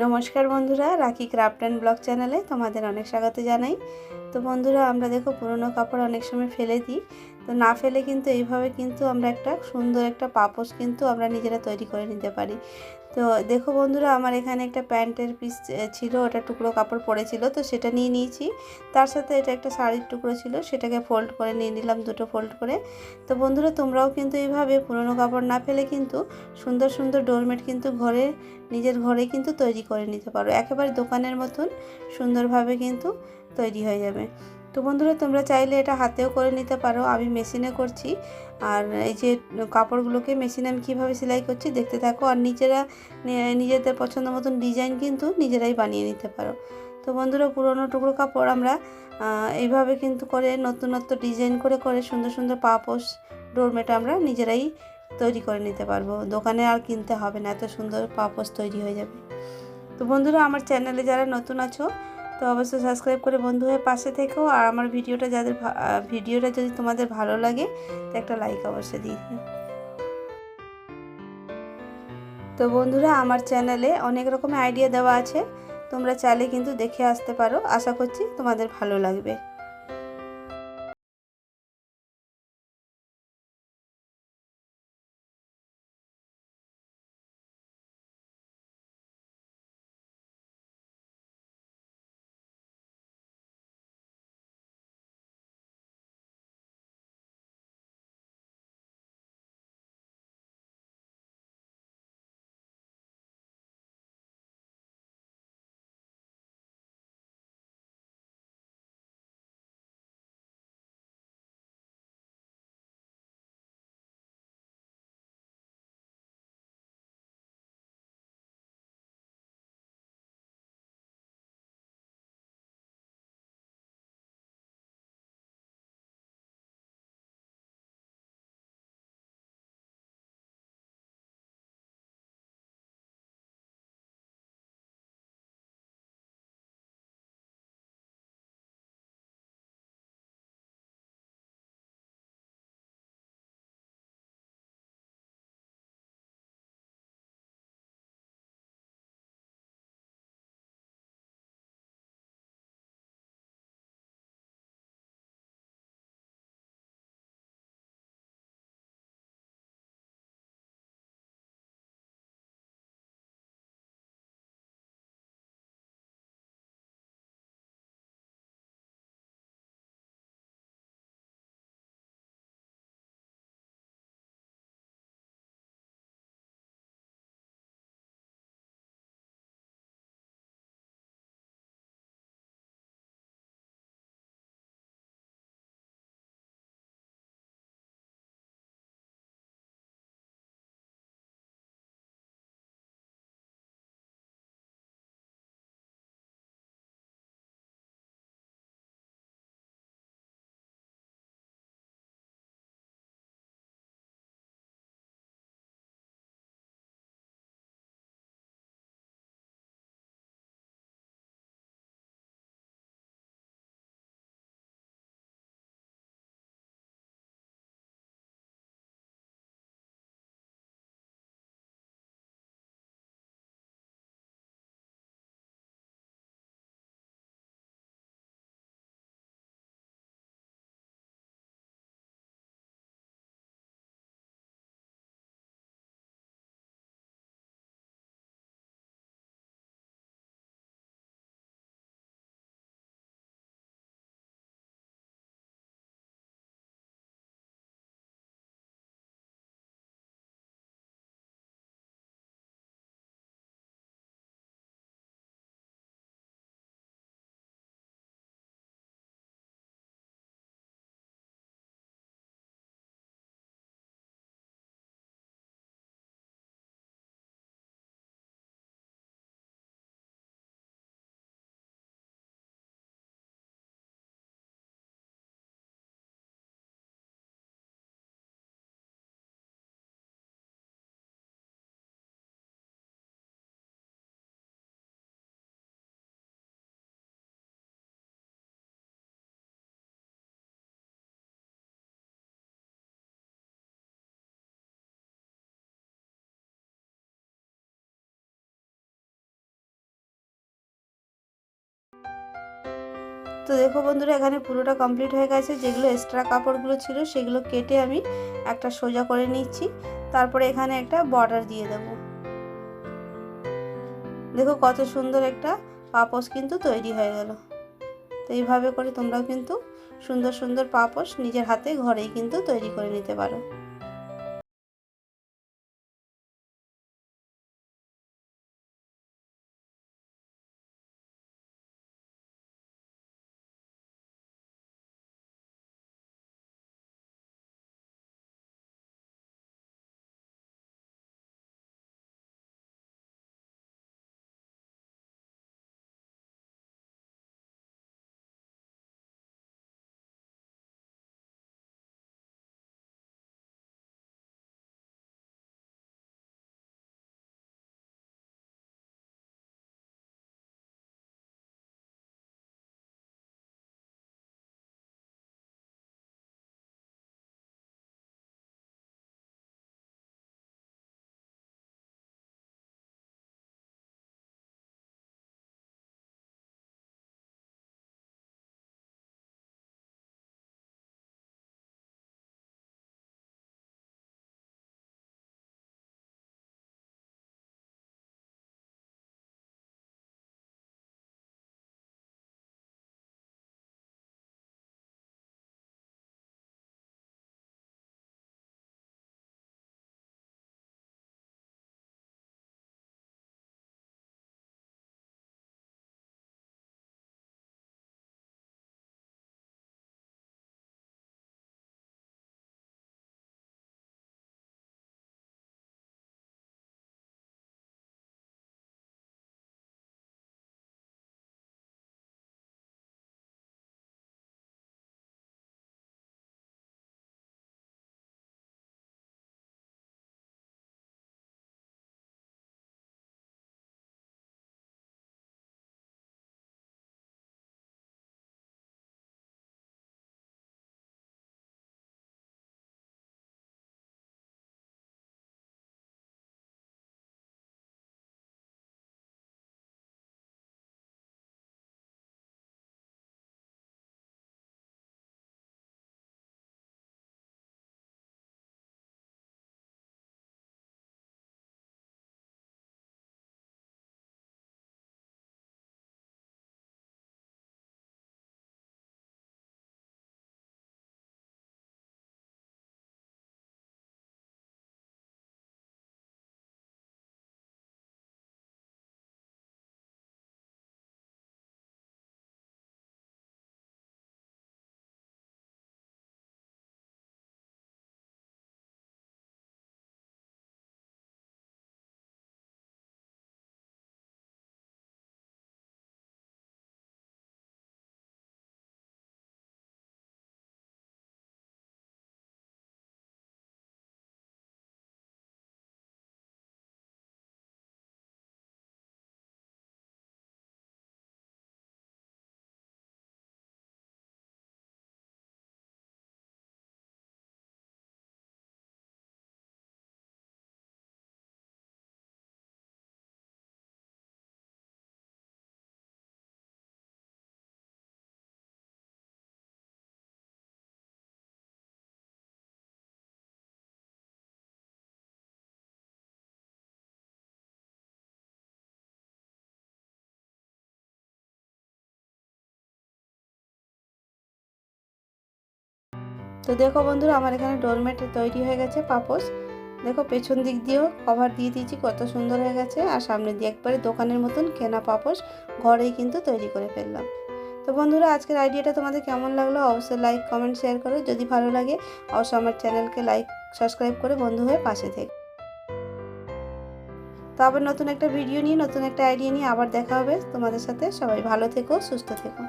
নমস্কার বন্ধুরা, রাখি ক্রাফট অ্যান্ড ব্লগ চ্যানেলে তোমাদের অনেক স্বাগত জানাই। তো বন্ধুরা, আমরা দেখো পুরনো কাপড় অনেক সময় ফেলে দিই। তো না ফেলে কিন্তু এইভাবে কিন্তু আমরা একটা সুন্দর একটা পাপোশ কিন্তু আমরা নিজেরা তৈরি করে নিতে পারি। তো দেখো বন্ধুরা, আমার এখানে একটা প্যান্টের পিস ছিল, ওটা টুকরো কাপড় পড়েছিল তো সেটা নিয়ে নিয়েছি। তার সাথে এটা একটা শাড়ির টুকরো ছিল, সেটাকে ফোল্ড করে নিয়ে নিলাম, দুটো ফোল্ড করে। তো বন্ধুরা, তোমরাও কিন্তু এইভাবে পুরনো কাপড় না ফেলে কিন্তু সুন্দর সুন্দর ডোরমেট কিন্তু ঘরে, নিজের ঘরে কিন্তু তৈরি করে নিতে পারো। একেবারে দোকানের মতন সুন্দরভাবে কিন্তু তৈরি হয়ে যাবে। তো বন্ধুরা, তোমরা চাইলে এটা হাতেও করে নিতে পারো। আমি মেশিনে করছি। আর এই যে কাপড়গুলোকে মেশিনে আমি কীভাবে সেলাই করছি, দেখতে থাকো। আর নিজেরা নিজেদের পছন্দ মতন ডিজাইন কিন্তু নিজেরাই বানিয়ে নিতে পারো। তো বন্ধুরা, পুরোনো টুকরো কাপড় আমরা এইভাবে কিন্তু করে নতুনত্ব ডিজাইন করে করে সুন্দর সুন্দর পাপোশ ডোরমেট আমরা নিজেরাই তৈরি করে নিতে পারব। দোকানে আর কিনতে হবে না, এত সুন্দর পাপোশ তৈরি হয়ে যাবে। তো বন্ধুরা, আমার চ্যানেলে যারা নতুন আছো তো অবশ্যই সাবস্ক্রাইব করে বন্ধু হয়ে পাশে থেকেও আর আমার ভিডিওটা যাদের ভিডিওটা যদি তোমাদের ভালো লাগে, তো একটা লাইক অবশ্যই দিয়ে তো বন্ধুরা, আমার চ্যানেলে অনেক রকমের আইডিয়া দেওয়া আছে। তোমরা চাইলে কিন্তু দেখে আসতে পারো। আশা করছি তোমাদের ভালো লাগবে। তো দেখো বন্ধুরা, এখানে পুরোটা কমপ্লিট হয়ে গেছে। যেগুলো এক্সট্রা কাপড়গুলো ছিল, সেগুলো কেটে আমি একটা সোজা করে নিচ্ছি। তারপরে এখানে একটা বর্ডার দিয়ে দেব। দেখো কত সুন্দর একটা পাপোশ কিন্তু তৈরি হয়ে গেল। তো এইভাবে করে তোমরাও কিন্তু সুন্দর সুন্দর পাপোশ নিজের হাতে ঘরেই কিন্তু তৈরি করে নিতে পারো। তো দেখো বন্ধুরা, আমার এখানে ডোরমেট তৈরি হয়ে গেছে পাপোশ। দেখো, পেছন দিক দিয়েও কভার দিয়ে দিয়েছি, কত সুন্দর হয়ে গেছে। আর সামনে দিয়ে একবারে দোকানের মতন কেনা পাপোশ ঘরেই কিন্তু তৈরি করে ফেললাম। তো বন্ধুরা, আজকের আইডিয়াটা তোমাদের কেমন লাগল? অবশ্যই লাইক কমেন্ট শেয়ার করো। যদি ভালো লাগে, অবশ্যই আমার চ্যানেলকে লাইক সাবস্ক্রাইব করে বন্ধু হয়ে পাশে থেকে। তো আবার নতুন একটা ভিডিও নিয়ে, নতুন একটা আইডিয়া নিয়ে আবার দেখা হবে তোমাদের সাথে। সবাই ভালো থেকো, সুস্থ থেকো।